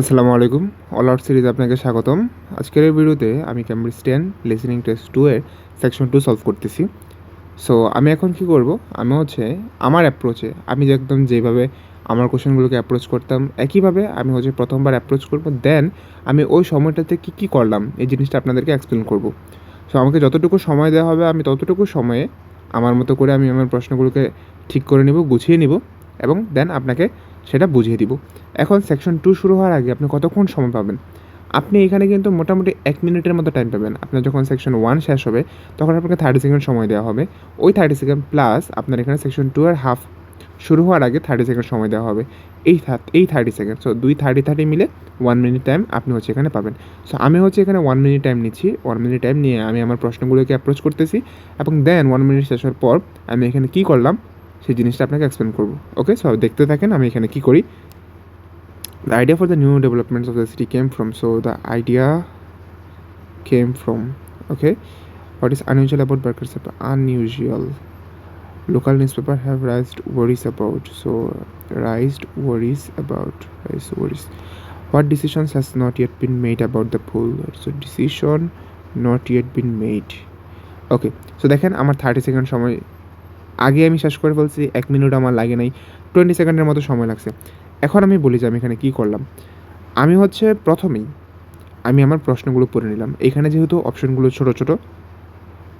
আসসালামু আলাইকুম। All out series আপনাকে স্বাগতম। আজকের এই ভিডিওতে আমি Cambridge ten listening test two এর সেকশন টু সলভ করতেছি। সো আমি এখন কি করব? আমি হচ্ছে আমার অ্যাপ্রোচে আমি একদম যেভাবে আমার কোশ্চেনগুলোকে অ্যাপ্রোচ করতাম, একইভাবে আমি হচ্ছে প্রথমবার অ্যাপ্রোচ করব দেন আমি ওই সময়টাতে কী কী করলাম, এই জিনিসটা আপনাদেরকে এক্সপ্লেন করব। সো আমাকে যতটুকু সময় দেওয়া হবে, আমি ততটুকু সময়ে আমার মতো করে আমি আমার প্রশ্নগুলোকে ঠিক করে নিব, গুছিয়ে নিব, এবং দেন আপনাকে সেটা বুঝিয়ে দিব। এখন সেকশন টু শুরু হওয়ার আগে আপনি কতক্ষণ সময় পাবেন? আপনি এখানে কিন্তু মোটামুটি এক মিনিটের মতো টাইম পাবেন। আপনার যখন সেকশন ওয়ান শেষ হবে, তখন আপনাকে থার্টি সেকেন্ড সময় দেওয়া হবে। ওই থার্টি সেকেন্ড প্লাস আপনার এখানে সেকশন টু আর হাফ শুরু হওয়ার আগে থার্টি সেকেন্ড সময় দেওয়া হবে। এই এই থার্টি সেকেন্ড সো দুই থার্টি থার্টি মিলে ওয়ান মিনিট টাইম আপনি হচ্ছে এখানে পাবেন। সো আমি হচ্ছে এখানে ওয়ান মিনিট টাইম নিচ্ছি। ওয়ান মিনিট টাইম নিয়ে আমি আমার প্রশ্নগুলোকে অ্যাপ্রোচ করতেছি। এবং দেন ওয়ান মিনিট শেষ হওয়ার পর আমি এখানে কী করলাম? সেই জিনিসটা আপনাকে এক্সপ্লেন করবো ওকে সো দেখতে থাকেন আমি এখানে কী করি the idea for the new developments of the city came from so the idea came from okay what is unusual about Berker's paper unusual local newspaper have raised worries about so raised worries about raised worries what decisions has not yet been made about the pool so decision not yet been made okay so দেখেন আমার thirty second সময় আগে আমি শেষ করে ফেলছি, এক minute আমার লাগে নাই টোয়েন্টি সেকেন্ডের মতো সময় লাগছে। এখন আমি বলি যে আমি এখানে কী করলাম? আমি হচ্ছে প্রথমেই আমি আমার প্রশ্নগুলো পড়ে নিলাম। এখানে যেহেতু অপশনগুলো ছোট ছোট,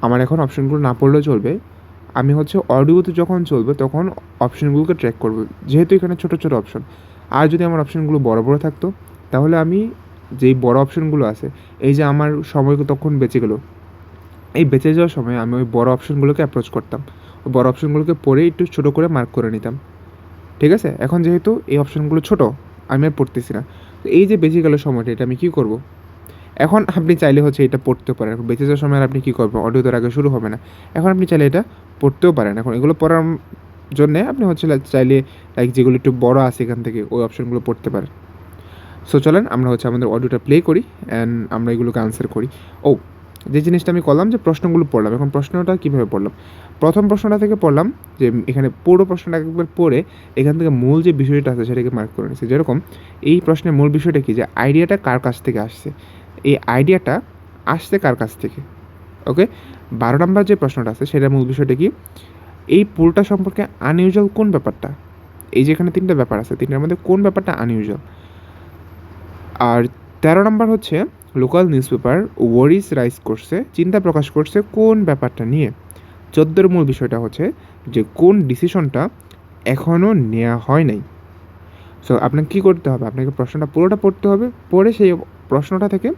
আমার এখন অপশনগুলো না পড়লেও চলবে। আমি হচ্ছে অডিওতে যখন চলবে তখন অপশনগুলোকে ট্র্যাক করব। যেহেতু এখানে ছোট ছোট অপশন আর যদি আমার অপশনগুলো বড় বড় থাকতো, তাহলে আমি যেই বড় অপশনগুলো আছে, এই যে আমার সময় তখন বেঁচে গেলো এই বেঁচে যাওয়ার সময় আমি ওই বড় অপশনগুলোকে অ্যাপ্রোচ করতাম। ওই বড় অপশনগুলোকে পড়ে একটু ছোটো করে মার্ক করে নিতাম। ঠিক আছে? এখন যেহেতু এই অপশনগুলো ছোট, আমি আর পড়তেছি না। তো এই যে বেঁচে গেল সময়টা, এটা আমি কী করব? এখন আপনি চাইলে হচ্ছে এটা পড়তেও পারেন। বেঁচে যাওয়ার সময় আর আপনি কী করবেন? অডিও তোর আগে শুরু হবে না। এখন আপনি চাইলে এটা পড়তেও পারেন। এখন এগুলো পড়ার জন্যে আপনি হচ্ছে চাইলে লাইক যেগুলো একটু বড় আছে এখান থেকে, ওই অপশনগুলো পড়তে পারেন। সো চলেন আমরা হচ্ছে আমাদের অডিওটা প্লে করি অ্যান্ড আমরা এগুলোকে আনসার করি। ও যে জিনিসটা আমি করলাম যে প্রশ্নগুলো পড়লাম। এখন প্রশ্নটা কীভাবে পড়লাম? প্রথম প্রশ্নটা থেকে পড়লাম যে এখানে পুরো প্রশ্নটা একবার পড়ে এখান থেকে মূল যে বিষয়টা আছে সেটাকে মার্ক করে নিচ্ছে যেরকম এই প্রশ্নের মূল বিষয়টা কী? যে আইডিয়াটা কার কাছ থেকে আসছে? এই আইডিয়াটা আসছে কার কাছ থেকে? ওকে বারো নম্বর যে প্রশ্নটা আছে সেটার মূল বিষয়টা কি? এই পুলটা সম্পর্কে আনইউজুয়াল কোন ব্যাপারটা? এই যেখানে তিনটা ব্যাপার আছে, তিনটার মধ্যে কোন ব্যাপারটা আনইউজুয়াল আর তেরো নম্বর হচ্ছে local news paper worries raise করছে, চিন্তা প্রকাশ করছে কোন ব্যাপারটা নিয়ে। চোদ্দোর মূল বিষয়টা হচ্ছে যে কোন ডিসিশনটা এখনও নেওয়া হয় নাই। সো আপনাকে কী করতে হবে? আপনাকে প্রশ্নটা পুরোটা পড়তে হবে, পড়ে সেই প্রশ্নটা থেকে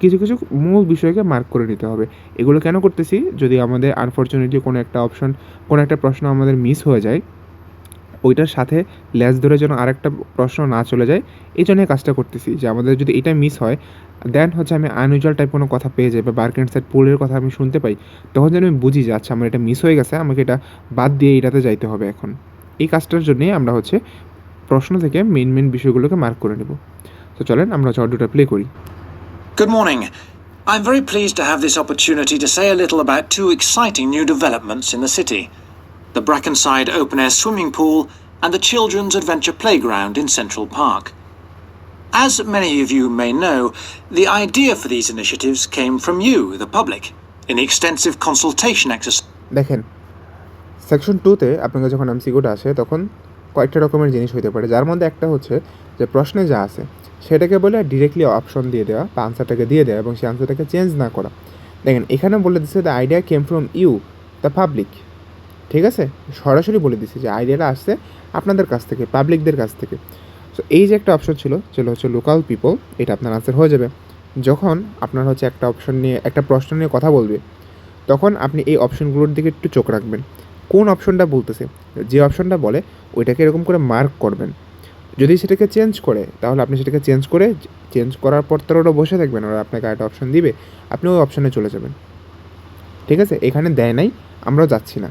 কিছু কিছু মূল বিষয়কে মার্ক করে নিতে হবে। এগুলো কেন করতেছি? যদি আমাদের আনফর্চুনেটলি কোনো একটা অপশন কোনো একটা প্রশ্ন আমাদের মিস হয়ে যায় ওইটার সাথে ল্যাস ধরে যেন আরেকটা প্রশ্ন না চলে যায়, এই জন্য কাজটা করতেছি যে আমাদের যদি এটা মিস হয় দেন হচ্ছে আমি আনইউজুয়াল টাইপ কোনো কথা পেয়ে যাই বা বার্কেন্ড সাইড পোলের কথা আমি শুনতে পাই, তখন যেন আমি বুঝি যে আচ্ছা আমার এটা মিস হয়ে গেছে, আমাকে এটা বাদ দিয়ে এটাতে যাইতে হবে এখন। এই কাজটার জন্যই আমরা হচ্ছে প্রশ্ন থেকে মেন মেন বিষয়গুলোকে মার্ক করে নেব। তো চলেন আমরা অডিওটা প্লে করি। Good morning I'm very pleased to have this opportunity to say a little about two exciting new developments in the city. The Brackenside open air swimming pool and the Children's Adventure Playground in Central Park. As many of you may know, the idea for these initiatives came from you, the public, in the extensive consultation exercise. দেখেন section টুতে আপনাকে যখন এমসিকিউটা আসে তখন কয়েকটা রকমের জিনিস হতে পারে যার মধ্যে একটা হচ্ছে যে প্রশ্নে যা আছে সেটাকে বলে ডিরেক্টলি অপশন দিয়ে দেওয়া বা আনসারটাকে দিয়ে দেওয়া এবং সেই আনসারটাকে চেঞ্জ না করা দেখেন এখানে বলে দিচ্ছে the idea came from you the public ঠিক আছে? সরাসরি বলে দিচ্ছে যে আইডিয়াটা আসছে আপনাদের কাছ থেকে পাবলিকদের কাছ থেকে। সো এই যে একটা অপশন ছিল যেটা হচ্ছে লোকাল পিপল এটা আপনার আনসার হয়ে যাবে। যখন আপনার হচ্ছে একটা অপশন নিয়ে, একটা প্রশ্ন নিয়ে কথা বলবে, তখন আপনি এই অপশনগুলোর দিকে একটু চোখ রাখবেন। কোন অপশনটা বলতেছে? যে অপশনটা বলে, ওইটাকে এরকম করে মার্ক করবেন। যদি সেটাকে চেঞ্জ করে, তাহলে আপনি সেটাকে চেঞ্জ করে চেঞ্জ করার পর তার ওরা বসে থাকবেন, ওরা আপনাকে একটা অপশন দিবে, আপনি ওই অপশনে চলে যাবেন। ঠিক আছে? এখানে দেয় নাই, আমরাও যাচ্ছি না।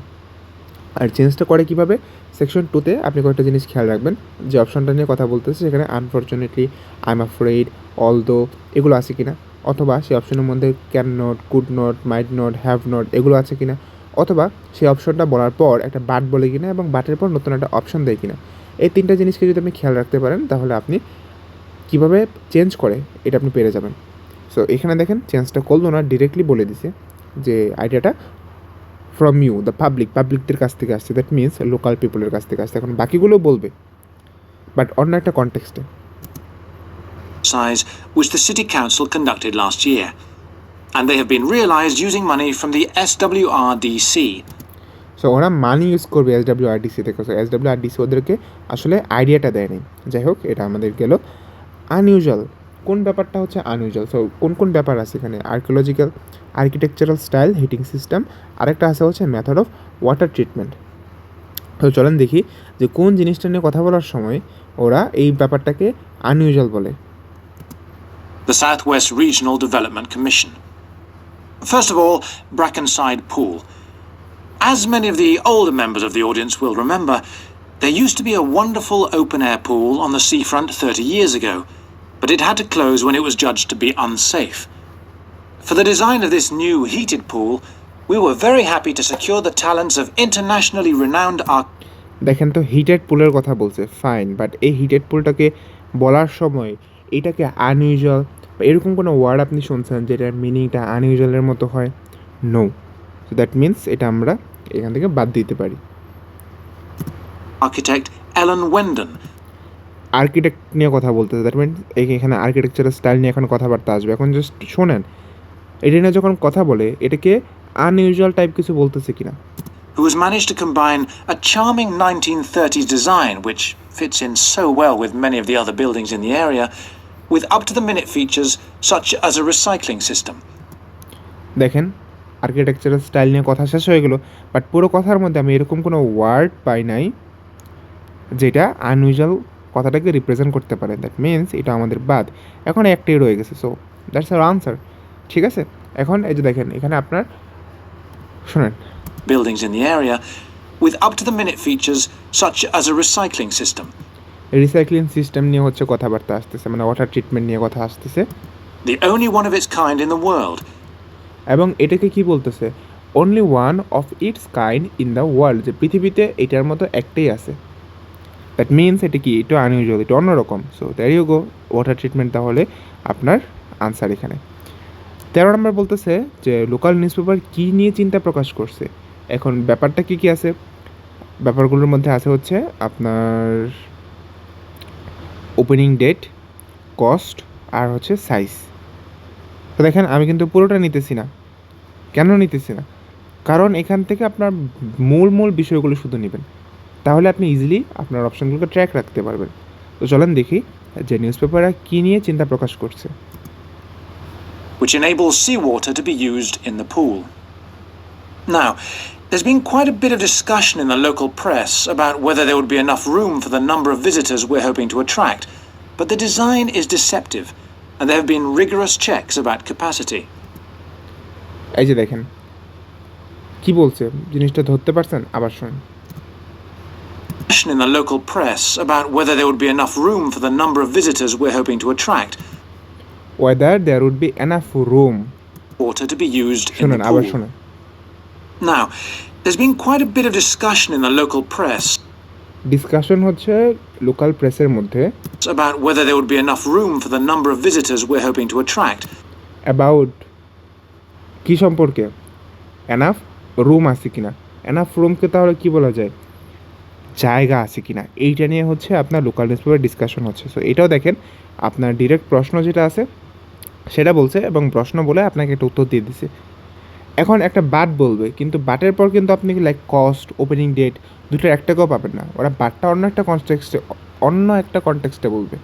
আর চেঞ্জটা করে কীভাবে? সেকশন টুতে আপনি কয়েকটা জিনিস খেয়াল রাখবেন। যে অপশনটা নিয়ে কথা বলতেছে, সেখানে unfortunately I am afraid although এগুলো আছে কিনা? অথবা সেই অপশনের মধ্যে can not good not might not have not এগুলো আছে কিনা? অথবা সেই অপশনটা বলার পর একটা বাট বলে কিনা এবং বাটের পর নতুন একটা অপশন দেয় কিনা? এই তিনটা জিনিসকে যদি আপনি খেয়াল রাখতে পারেন, তাহলে আপনি কীভাবে চেঞ্জ করে এটা আপনি পেরে যাবেন। সো এখানে দেখেন চেঞ্জটা করল না ডিরেক্টলি বলে দিছে যে আইডিয়াটা ফ্রম ইউ দ্য পাবলিক পাবলিকদের কাছ থেকে আসছে দ্যাট মিনস লোকাল পিপলের কাছ থেকে আসছে এখন বাকিগুলো বলবে বাট অন্য একটা কনটেক্সটে size which the City Council conducted last year. And they have been realised using money from the SWRDC, so ওরা মানি ইউজ করবে এস ডাব্লিউ আর ডিসি থেকে। So S W R DC ওদেরকে আসলে আইডিয়াটা দেয়নি। যাই হোক এটা আমাদের গেল। আনইউজুয়াল কোন ব্যাপারটা হচ্ছে আনইউজুয়াল সো কোন কোন ব্যাপার আছে এখানে archaeological architectural style heating system আরেকটা আছে হচ্ছে মেথড অফ ওয়াটার ট্রিটমেন্ট তো চলেন দেখি যে কোন জিনিসটা নিয়ে কথা বলার সময় ওরা এই ব্যাপারটাকে আনইউজুয়াল বলে the Southwest Regional Development Commission. First of all, Brackenside Pool. As many of the older members of the audience will remember, there used to be a wonderful open air pool on the seafront 30 years ago, but it had to close when it was judged to be unsafe. For the design of this new heated pool, we were very happy to secure the talents of internationally renowned arch- দেখেন তো heated পুলের কথা বলছে fine but এই heated পুলটাকে বলার সময় এটাকে আনইউজুয়াল বা এরকম কোনো ওয়ার্ড আপনি শুনছেন যেটার মিনিংটা আনইউজুয়ালের মতো হয় নো সো দ্যাট মিন্স এটা আমরা এখান থেকে বাদ দিতে পারি architect Ellen Wendon, আর্কিটেক্ট নিয়ে কথা বলতেছে। দ্যাট মিনস এখানে আর্কিটেকচারের স্টাইল নিয়ে এখন কথাবার্তা আসবে। এখন জাস্ট শোনেন এটা নিয়ে যখন কথা বলে এটাকে আনইউজুয়াল টাইপ কিছু বলতেছে কিনা? Who has managed to combine a charming 1930s design, which fits in so well with many of the other buildings in the area, with up to the minute features such as a recycling system. দেখেন architectural style নিয়ে কথা শেষ হয়ে গেল but পুরো কথার মধ্যে আমি এরকম কোনো ওয়ার্ড পাই নাই যেটা আনইউজুয়াল কথাটাকে রিপ্রেজেন্ট করতে পারে। দ্যাট মিনস এটা আমাদের বাদ। এখন একটাই রয়ে গেছে। সো দ্যাটস আর আনসার ঠিক আছে? এখন এই যে দেখেন এখানে আপনার শোনেন। Buildings in the area, with up to the minute features such as a recycling system. Recycling system নিয়ে হচ্ছে কথাবার্তা আসতেছে মানে ওয়াটার ট্রিটমেন্ট নিয়ে কথা আসতেছে। The only one of its kind in the world, এবং এটাকে কি বলতেছে? Only one of its kind in the world যে পৃথিবীতে এটার মতো একটাই আছে। দ্যাট মিনস এটা কি? একটু আনইউজুয়াল এটা অন্যরকম। So there you go water treatment তাহলে আপনার আনসার এখানে। তেরো নম্বর বলতেছে যে লোকাল নিউজ পেপার কী নিয়ে চিন্তা প্রকাশ করছে? এখন ব্যাপারটা কী কী আছে? ব্যাপারগুলোর মধ্যে আছে হচ্ছে আপনার ওপেনিং ডেট কস্ট আর হচ্ছে সাইজ তো দেখেন, আমি কিন্তু পুরোটা নিতেছি না। কেন নিতেছি না? কারণ এখান থেকে আপনার মূল মূল বিষয়গুলো শুধু নেবেন। তাহলে আপনি ইজিলি আপনার অপশানগুলোকে ট্র্যাক রাখতে পারবেন তো চলেন দেখি যে নিউজ পেপাররা কী নিয়ে চিন্তা প্রকাশ করছে which enables seawater to be used in the pool. Now, there's been quite a bit of discussion in the local press about whether there would be enough room for the number of visitors we're hoping to attract, but the design is deceptive, and there have been rigorous checks about capacity. এই যে দেখেন কি বলছে জিনিসটা ধরতে পারছেন আবার শুনুন Discussion In the local press about whether there would be enough room for the number of visitors we're hoping to attract, whether there would be enough room water to be used in the pool. Now, there's been quite a bit of discussion in the local press discussion হচ্ছে local প্রেসের মধ্যে about whether there would be enough room for the number of visitors we're hoping to attract, about কী সম্পর্কে enough room আছে কিনা enough রুমকে তাহলে কি বলা যায় জায়গা আছে কিনা এইটা নিয়ে হচ্ছে আপনার লোকাল নিউজ পেপার ডিসকাশন হচ্ছে। সো এটাও দেখেন আপনার ডিরেক্ট প্রশ্ন যেটা আছে সেটা বলছে এবং প্রশ্ন বলে আপনাকে একটা উত্তর দিয়ে দিছে। এখন একটা বাট বলবে কিন্তু বাটের পর কিন্তু আপনি লাইক কস্ট ওপেনিং ডেট দুটোর একটাকেও পাবেন না। ওরা বাটটা অন্য একটা কনটেক্সটে অন্য একটা কনটেক্সটে বলবে।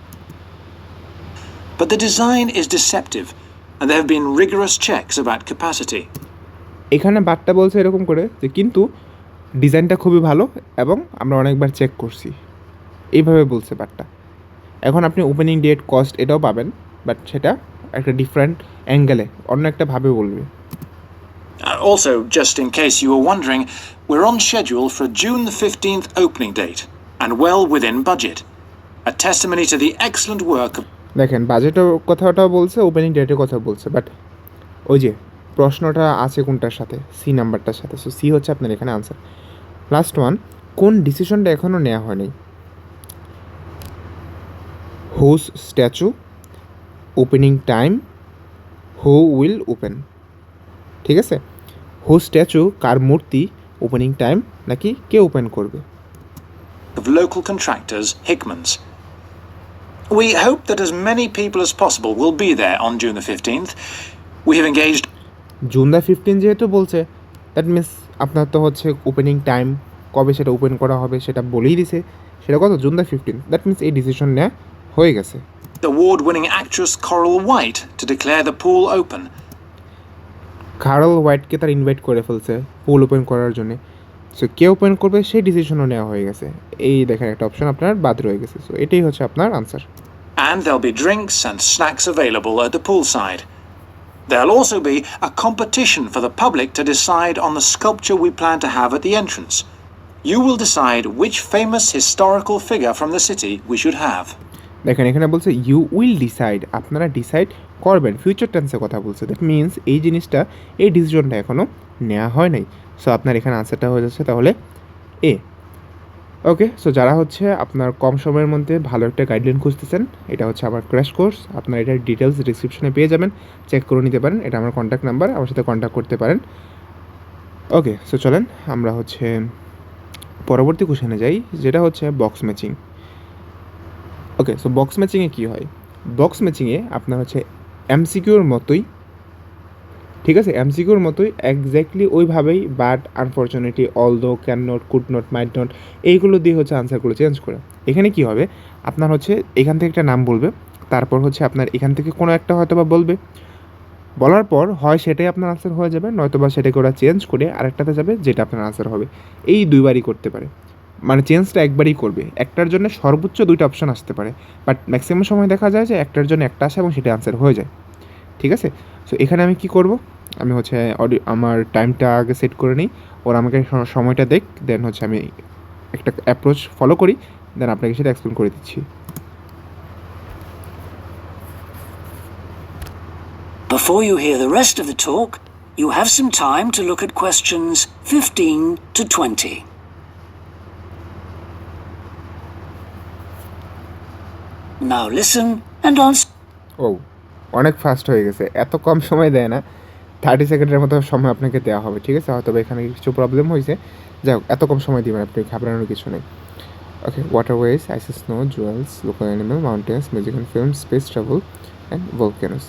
But the design is deceptive, and there have been rigorous checks about capacity. এখানে বাটটা বলছে এরকম করে যে কিন্তু ডিজাইনটা খুবই ভালো এবং আমরা অনেকবার চেক করছি। এইভাবে বলছে বাটটা। এখন আপনি ওপেনিং ডেট কস্ট এটাও পাবেন বাট সেটা একটা ডিফারেন্ট অ্যাঙ্গেলে অন্য একটা ভাবে বলবে। Also, just in case you were wondering, we're on schedule for June the 15th opening date, and well within budget. A testimony to the excellent work of দেখেন বাজেটের কথাটা বলছে ওপেনিং ডেটের কথা বলছে বাট ওই যে প্রশ্নটা আছে কোনটার সাথে? সি নাম্বারটার সাথে। সো সি হচ্ছে আপনার এখানে আনসার লাস্ট ওয়ান কোন ডিসিশনটা এখনও নেওয়া হয়নি whose statue opening time who will open ঠিক আছে হো স্ট্যাচু কার মূর্তি ওপেনিং টাইম নাকি কে ওপেন করবে of local contractors, Hickman's. We hope that as many people as possible will be there on June the 15th. We have engaged June the fifteen যেহেতু বলছে that means আপনার তো হচ্ছে ওপেনিং টাইম কবে সেটা ওপেন করা হবে সেটা বলেই দিছে। সেটা কত? June the fifteen that means এই ডিসিশন নেওয়া হয়ে গেছে। Award winning actress Coral White to declare the pool open. Carl হোয়াইটকে তার ইনভাইট করে ফেলছে পুল ওপেন করার জন্য। সো কে ওপেন করবে সেই ডিসিশনও নেওয়া হয়ে গেছে। এই দেখেন একটা অপশন আপনার বাদ রয়ে গেছে। সো এটাই হচ্ছে আপনার answer And there'll be drinks and snacks available at the poolside. There'll also be a competition for the public to decide on the sculpture we plan to have at the entrance. You will decide which famous historical figure from the city we should have. দেখেন এখানে বলছে you will decide আপনারা decide করবেন future টেন্সের কথা বলছে that means এই জিনিসটা এই ডিসিশনটা এখনও নেওয়া হয় নাই সো আপনার এখানে আনসারটা হয়ে যাচ্ছে তাহলে এ ওকে সো যারা হচ্ছে আপনার কম সময়ের মধ্যে ভালো একটা গাইডলাইন খুঁজতেছেন, এটা হচ্ছে আমার ক্র্যাশ কোর্স আপনার এটার ডিটেলস ডিসক্রিপশনে পেয়ে যাবেন চেক করে নিতে পারেন, এটা আমার কন্ট্যাক্ট নাম্বার আমার সাথে কন্ট্যাক্ট করতে পারেন। ওকে সো চলেন, আমরা হচ্ছে পরবর্তী কোশ্চেনে যাই, যেটা হচ্ছে box matching okay so box ম্যাচিংয়ে কী হয়? বক্স ম্যাচিংয়ে আপনার হচ্ছে এমসিকিউর মতোই ঠিক আছে এমসিকিউর মতোই একজ্যাক্টলি ওইভাবেই but unfortunately although can not could not might not এইগুলো দিয়ে হচ্ছে আনসারগুলো চেঞ্জ করে। এখানে কি হবে? আপনার হচ্ছে এখান থেকে একটা নাম বলবে, তারপর হচ্ছে আপনার এখান থেকে কোনো একটা হয়তো বা বলবে। বলার পর হয় সেটাই আপনার আনসার হয়ে যাবে নয়তো বা সেটাকে ওরা চেঞ্জ করে আরেকটাতে যাবে যেটা আপনার আনসার হবে। এই দুইবারই করতে পারে। মানে চেঞ্জটা একবারই করবে। একটার জন্য সর্বোচ্চ দুইটা অপশন আসতে পারে। বাট ম্যাক্সিমাম সময় দেখা যায় যে একটার জন্য একটা আসে এবং সেটা আনসার হয়ে যায়। ঠিক আছে? সো এখানে আমি কি করব? আমি হচ্ছে অডিও আমার টাইমটা আগে সেট করে নিই ওর আমাকে সময়টা দেখ দেন হচ্ছে আমি একটা অ্যাপ্রোচ ফলো করি দেন আপনাকে সেটা এক্সপ্লেন করে দিচ্ছি Before you hear the rest of the talk, you have some time to look at questions 15 to 20. Now listen and answer. ও অনেক ফাস্ট হয়ে গেছে এত কম সময় দেয় না থার্টি সেকেন্ডের মতো সময় আপনাকে দেওয়া হবে, ঠিক আছে? হয়তো এখানে কিছু প্রবলেম হয়েছে। যাই হোক এত কম সময় দিবেন আপনি, ঘাবড়ানোর কিছু নেই। Okay water waterways ice snow jewels local animal mountains music and film space travel and volcanoes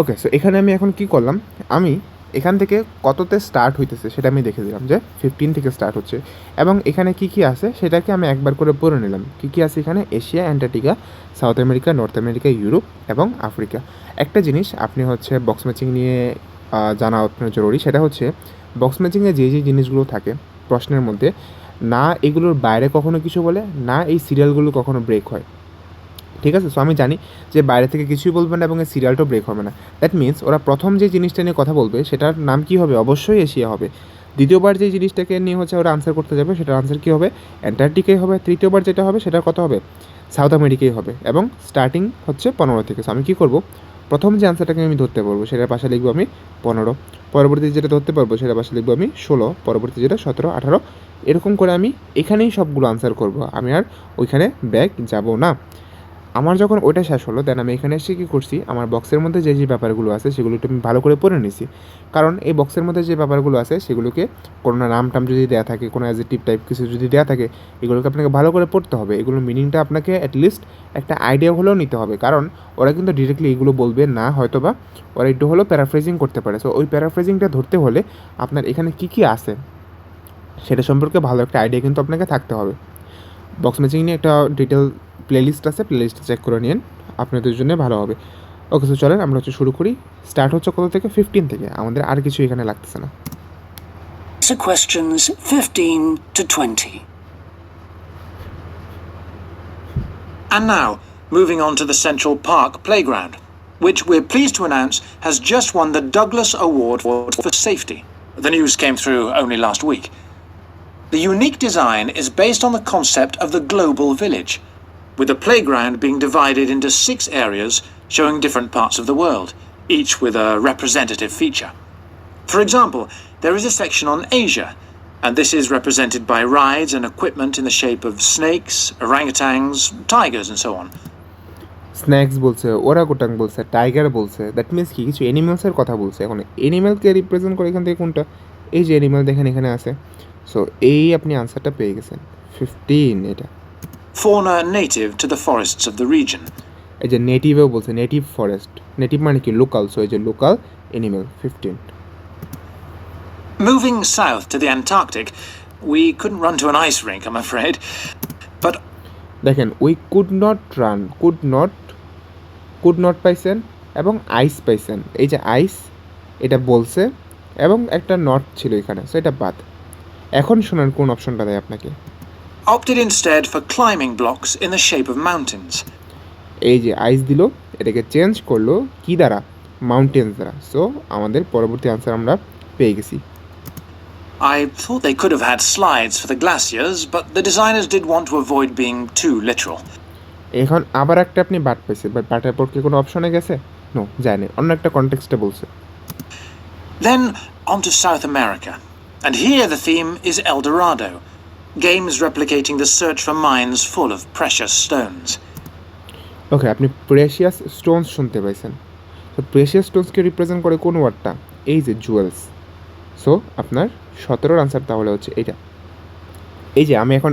okay so এখানে আমি এখন কি করলাম? আমি এখান থেকে কততে স্টার্ট হইতেছে সেটা আমি দেখে দিলাম, যে ফিফটিন থেকে স্টার্ট হচ্ছে। এবং এখানে কি কি আছে সেটাকে আমি একবার করে পড়ে নিলাম। কি কি আছে এখানে? Asia, Antarctica, South America, North America, Europe এবং আফ্রিকা। একটা জিনিস আপনি হচ্ছে বক্স ম্যাচিং নিয়ে জানা আপনার জরুরি, সেটা হচ্ছে বক্স ম্যাচিংয়ে যে যে জিনিসগুলো থাকে প্রশ্নের মধ্যে, না এগুলোর বাইরে কখনো কিছু বলে, না এই সিরিয়ালগুলো কখনো ব্রেক হয়। ঠিক আছে? সো আমি জানি যে বাইরে থেকে কিছুই বলবে না এবং এই সিরিয়ালটাও ব্রেক হবে না। দ্যাট মিন্স ওরা প্রথম যে জিনিসটা নিয়ে কথা বলবে, সেটার নাম কী হবে? অবশ্যই এশিয়া হবে। দ্বিতীয়বার যে জিনিসটাকে নিয়ে হচ্ছে ওরা আনসার করতে যাবে, সেটার আনসার কী হবে? অ্যান্টার্কটিকাই হবে। তৃতীয়বার যেটা হবে, সেটার কত হবে? সাউথ আমেরিকাই হবে। এবং স্টার্টিং হচ্ছে পনেরো থেকে। সো আমি কী করব? প্রথম যে আনসারটাকে আমি ধরতে পারব, সেটার পাশে লিখব আমি পনেরো। পরবর্তী যেটা ধরতে পারব, সেটার পাশে লিখব আমি ষোলো। পরবর্তী যেটা সতেরো, আঠারো। এরকম করে আমি এখানেই সবগুলো আনসার করব। আমি আর ওইখানে ব্যাক যাব না। আমার যখন ওইটা শেষ হলো দেন আমি এখানে এসে কী করছি, আমার বক্সের মধ্যে যে যে ব্যাপারগুলো আছে, সেগুলো একটু আমি ভালো করে পড়ে নিছি। কারণ এই বক্সের মধ্যে যে ব্যাপারগুলো আছে, সেগুলোকে কোনো নাম টাম যদি দেওয়া থাকে, কোনো অ্যাজেটিভ টাইপ কিছু যদি দেওয়া থাকে, এগুলোকে আপনাকে ভালো করে পড়তে হবে। এগুলোর মিনিংটা আপনাকে অ্যাটলিস্ট একটা আইডিয়া হলেও নিতে হবে। কারণ ওরা কিন্তু ডিরেক্টলি এগুলো বলবে না হয়তো বা ওরা একটু হলেও প্যারাফ্রেজিং করতে পারে। সো ওই প্যারাফ্রেজিংটা ধরতে হলে আপনার এখানে কী কী আছে, সেটা সম্পর্কে ভালো একটা আইডিয়া কিন্তু আপনাকে থাকতে হবে। বক্স ম্যাচিং নিয়ে একটা ডিটেল প্লেলিস্ট আছে প্লেলিস্টটা চেক করে নিন আপনাদের জন্য ভালো হবে ওকে তো চলেন আমরা হচ্ছে শুরু করি স্টার্ট হচ্ছে কত থেকে ফিফটিন থেকে আমাদের আর কিছু এখানে লাগতেছে না Answer questions 15 to 20. And now, moving on to the Central Park Playground, which we're pleased to announce has just won the Douglas Award for, for Safety. The news came through only last week. The unique design is based on the concept of the global village, with the playground being divided into six areas showing different parts of the world, each with a representative feature. For example, there is a section on Asia, and this is represented by rides and equipment in the shape of snakes, orangutans, tigers, and so on. Snakes বলছে ওরাগুটাং বলছে tiger বলছে that means কি কিছু অ্যানিমেলসের কথা বলছে এখন অ্যানিমেলকে represent করে এখান থেকে কোনটা এই যে অ্যানিমেল দেখেন এখানে আছে সো এই আপনি আনসারটা পেয়ে গেছেন ফিফটিন এটা Fauna native to the forests of the region. এই যে নেটিভেও বলছে নেটিভ ফরেস্ট নেটিভ মানে কি? লোকাল সো এই যে local animal fifteen Moving south to the Antarctic, we couldn't run to an ice rink, I'm afraid. But দেখেন we could not run could not could not পাইছেন এবং আইস পাইছেন। এই যে আইস এটা বলছে এবং একটা নট ছিল এখানে সো এটা বাদ। এখন শোনান কোন অপশনটা দেয় আপনাকে। Opted instead for climbing blocks in the shape of mountains. এই যে আইস দিল এটাকে চেঞ্জ করল কি দ্বারা মাউন্টেন্স দ্বারা সো আমাদের পরবর্তী আনসার আমরা পেয়ে গেছি I thought they could have had slides for the glaciers, but the designers did want to avoid being too literal. এখন আবার একটা আপনি বাট পাইছেন বাট বাটের পর কি কোনো অপশনে গেছে নো যায়নি অন্য একটা কনটেক্সটে বলছে Then on to South America. And here the theme is El Dorado games replicating the search for mines full of precious stones. ওকে আপনি প্রেশিয়াস স্টোনস শুনতে পাইছেন। তো প্রেশিয়াস স্টোনসকে রিপ্রেজেন্ট করে কোন ওয়ার্ডটা এই যে জুয়েলস সো আপনার সতেরোর আনসার তাহলে হচ্ছে এটা এই যে, আমি এখন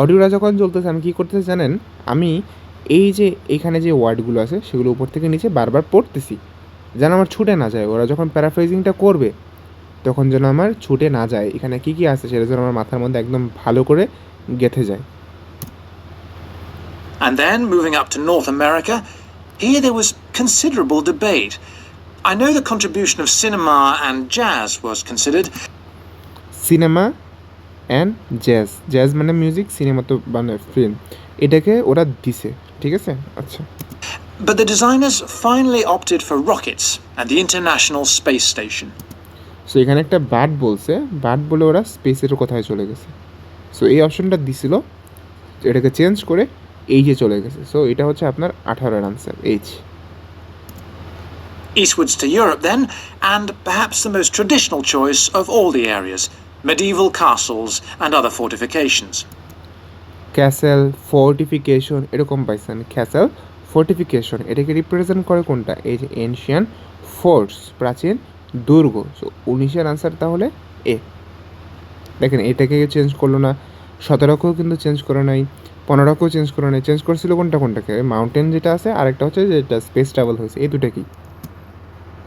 অডিওটা যখন চলতেছে আমি কী করতেছি জানেন? আমি এই যে, এখানে যে ওয়ার্ডগুলো আছে, সেগুলো উপর থেকে নিচে বারবার পড়তেছি। যেন আমার ছুটে না যায়, ওরা যখন প্যারাফ্রাইজিংটা করবে তখন যেন আমার ছুটে না যায় এখানে কী কী আছে সেটা যেন আমার মাথার মধ্যে একদম ভালো করে গেঁথে যায় And then moving up to North America, here there was considerable debate. I know the contribution of cinema and jazz was considered, cinema and jazz jazz মানে মিউজিক সিনেমা তো মানে ফিল্ম এটাকে ওরা দিছে ঠিক আছে আচ্ছা but the designers finally opted for rockets and the International Space Station. So এখানে একটা বাট বলছে। বাট বলে ওরা স্পেসের কোথায় চলে গেছে। সো এই অপশনটা দিছিল। এটাকে চেঞ্জ করে এই যে চলে গেছে। সো এটা হচ্ছে আপনার আঠারোর answer H Eastwards to Europe, then, and perhaps the most traditional choice of all the areas medieval castles and other fortifications. Castle fortification এরকম পাইছেন ক্যাসেল ফোর্টিফিকেশন এটাকে রিপ্রেজেন্ট করে কোনটা? এই যে এনশিয়ান ফোর্টস প্রাচীন দুর্গ সো উনিশের আনসার তাহলে এ দেখেন এটাকে চেঞ্জ করল না সতেরোকেও কিন্তু চেঞ্জ করে নাই পনেরোকেও চেঞ্জ করে নাই চেঞ্জ করছিল কোনটা কোনটাকে মাউন্টেন যেটা আছে আরেকটা হচ্ছে যেটা স্পেস ট্রাভেল হয়েছে এই দুটা কি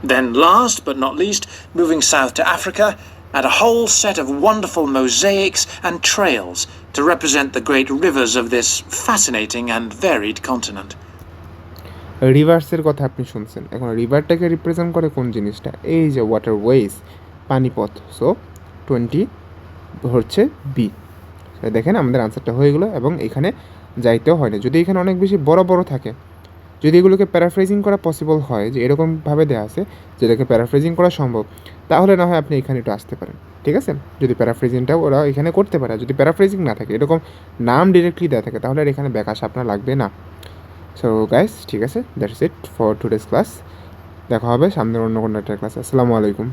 Then, last but not least, moving south to Africa, and a whole set of wonderful mosaics and trails to represent the great rivers of this fascinating and varied continent. রিভার্সের কথা আপনি শুনছেন। এখন রিভারটাকে represent করে কোন জিনিসটা? এই যে ওয়াটার ওয়েজ পানিপথ। সো টোয়েন্টি হচ্ছে বি দেখেন আমাদের আনসারটা হয়ে গেলো এবং এখানে যাইতেও হয় না। যদি এখানে অনেক বেশি বড় বড় থাকে, যদি এগুলোকে প্যারাফ্রেজিং করা পসিবল হয়, যে এরকমভাবে দেওয়া আছে যেটাকে প্যারাফ্রেজিং করা সম্ভব, তাহলে না হয় আপনি এখানে একটু আসতে পারেন। ঠিক আছে? যদি প্যারাফ্রেজিংটা ওরা এখানে করতে পারে যদি প্যারাফ্রেজিং না থাকে, এরকম নাম ডিরেক্টলি দেওয়া থাকে, তাহলে আর এখানে ব্যাক আসা আপনার লাগবে না। সো গাইস ঠিক আছে? That's it for today's class দেখা হবে সামনের অন্য কোনো একটা ক্লাস আসসালামু আলাইকুম।